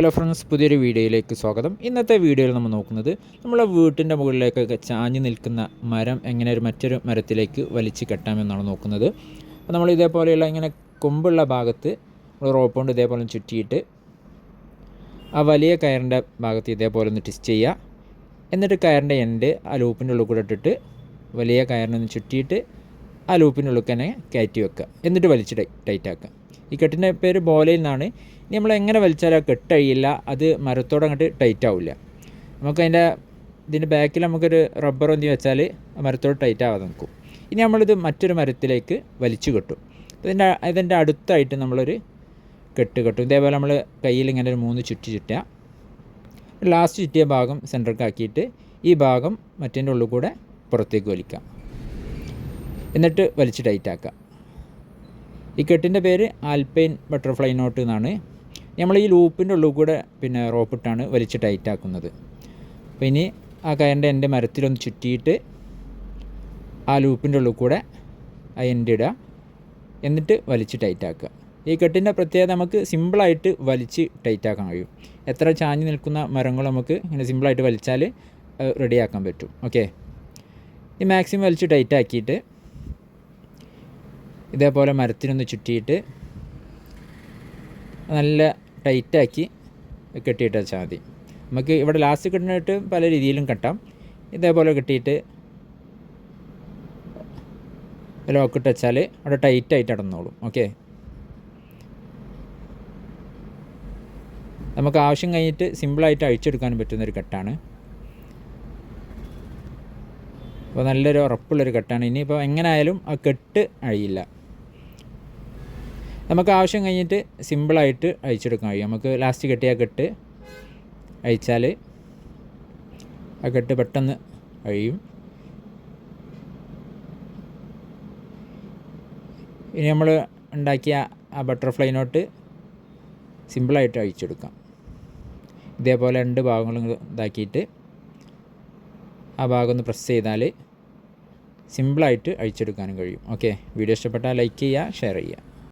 Hello friends പുതിയൊരു വീഡിയോയിലേക്ക് സ്വാഗതം. ഇന്നത്തെ വീഡിയോയിൽ നമ്മൾ നോക്കുന്നത് നമ്മളെ വീട്ടിന്റെ മുകളിലേക്കൊക്കെ ചാഞ്ഞ് നിൽക്കുന്ന മരം എങ്ങനെ ഒരു മറ്റൊരു മരത്തിലേക്ക് വലിച്ചു കെട്ടാമെന്നാണ് നോക്കുന്നത്. അപ്പോൾ നമ്മൾ ഇതേപോലെയുള്ള ഇങ്ങനെ കൊമ്പുള്ള ഭാഗത്ത് നമ്മൾ റോപ്പ് കൊണ്ട് ഇതേപോലെ ചുറ്റിയിട്ട് ആ വലിയ കയറിന്റെ ഭാഗത്ത് ഇതേപോലെ ഒന്ന് ടിസ്റ്റ് ചെയ്യുക. എന്നിട്ട് കയറിന്റെ എൻഡ് ആ ലൂപ്പിന്റെ ഉള്ളിൽ കൂടെ ഇട്ടിട്ട് വലിയ കയറിനൊന്ന് ചുറ്റിയിട്ട് ആ ലൂപ്പിന്റെ ഉള്ളിൽ തന്നെ കയറ്റി വെക്കുക. എന്നിട്ട് വലിച്ച് ടൈറ്റ് ആക്കുക. ഈ കെട്ടിന്റെ പേര് ബോലയിൽ നിന്നാണ്. ഇനി നമ്മൾ എങ്ങനെ വലിച്ചാലും ആ കെട്ടഴിയില്ല അത് മരത്തോടെ അങ്ങോട്ട് ടൈറ്റ് ആവില്ല നമുക്ക് നമുക്കതിന്റെ ഇതിന്റെ ബാക്കിൽ നമുക്കൊരു റബ്ബർ എന്തി വെച്ചാൽ മരത്തോട് ടൈറ്റ് ആവാതെ നിൽക്കും. ഇനി നമ്മളിത് മറ്റൊരു മരത്തിലേക്ക് വലിച്ചു കെട്ടും. ഇതിന്റെ ഇതിന്റെ അടുത്തായിട്ട് നമ്മളൊരു കെട്ട് കെട്ടും. ഇതേപോലെ നമ്മൾ കയ്യിൽ ഇങ്ങനെ ഒരു മൂന്ന് ചുറ്റി ചുറ്റുക. ലാസ്റ്റ് ചുറ്റിയ ഭാഗം സെന്റർക്ക് ആക്കിയിട്ട് ഈ ഭാഗം മറ്റേന്റെ ഉള്ളിൽ കൂടെ പുറത്തേക്ക് വലിക്കാം എന്നിട്ട് വലിച്ച് ടൈറ്റ് ആക്കുക. ഈ കെട്ടിന്റെ പേര് ആൽപൈൻ ബട്ടർഫ്ലൈ നോട്ട് എന്നാണ്. നമ്മൾ ഈ ലൂപ്പിന്റെ ഉള്ളിൽ കൂടെ പിന്നെ റോപ്പിട്ടാണ് വലിച്ച് ടൈറ്റാക്കുന്നത് അപ്പോൾ ഇനി ആ കയറിന്റെ എന്റെ മരത്തിലൊന്ന് ചുറ്റിയിട്ട് ആ ലൂപ്പിന്റെ ഉള്ളിൽ കൂടെ ആ എന്റെ ഇടുക. എന്നിട്ട് വലിച്ച് ടൈറ്റാക്കുക ഈ കെട്ടിന്റെ പ്രത്യേകത നമുക്ക് സിമ്പിളായിട്ട് വലിച്ച് ടൈറ്റാക്കാൻ കഴിയും. എത്ര ചാഞ്ഞ് നിൽക്കുന്ന മരങ്ങൾ നമുക്ക് ഇങ്ങനെ സിമ്പിളായിട്ട് വലിച്ചാൽ റെഡിയാക്കാൻ പറ്റും. ഓക്കെ ഈ മാക്സിമം വലിച്ച് ടൈറ്റ് ആക്കിയിട്ട് ഇതേപോലെ മരത്തിനൊന്ന് ചുറ്റിയിട്ട് നല്ല ടൈറ്റാക്കി കെട്ടിയിട്ട് വെച്ചാൽ മതി നമുക്ക് ഇവിടെ ലാസ്റ്റ് കെട്ടിനിട്ട് പല രീതിയിലും കെട്ടാം. ഇതേപോലെ കെട്ടിയിട്ട് ലോക്കിട്ട് വെച്ചാൽ അവിടെ ടൈറ്റായിട്ട് അടന്നോളും. ഓക്കെ നമുക്ക് ആവശ്യം കഴിഞ്ഞിട്ട് സിമ്പിളായിട്ട് അഴിച്ചെടുക്കാൻ പറ്റുന്നൊരു കെട്ടാണ്. അപ്പോൾ നല്ലൊരു ഉറപ്പുള്ളൊരു കെട്ടാണ്. ഇനിയിപ്പോൾ എങ്ങനെ ആയാലും ആ കെട്ട് അഴിയില്ല. നമുക്ക് ആവശ്യം കഴിഞ്ഞിട്ട് സിമ്പിളായിട്ട് അഴിച്ചെടുക്കാൻ കഴിയും. നമുക്ക് ലാസ്റ്റ് കെട്ടിയ കെട്ട് അഴിച്ചാൽ ആ കെട്ട് പെട്ടെന്ന് അഴിയും. ഇനി നമ്മൾ ഉണ്ടാക്കിയ ആ ബട്ടർഫ്ലൈ നോട്ട് സിമ്പിളായിട്ട് അഴിച്ചെടുക്കാം. ഇതേപോലെ രണ്ട് ഭാഗങ്ങളും ഇതാക്കിയിട്ട് ആ ഭാഗം ഒന്ന് പ്രസ് ചെയ്താൽ സിമ്പിളായിട്ട് അഴിച്ചെടുക്കാനും കഴിയും. ഓക്കെ വീഡിയോ ഇഷ്ടപ്പെട്ടാൽ ലൈക്ക് ചെയ്യുക ഷെയർ ചെയ്യുക.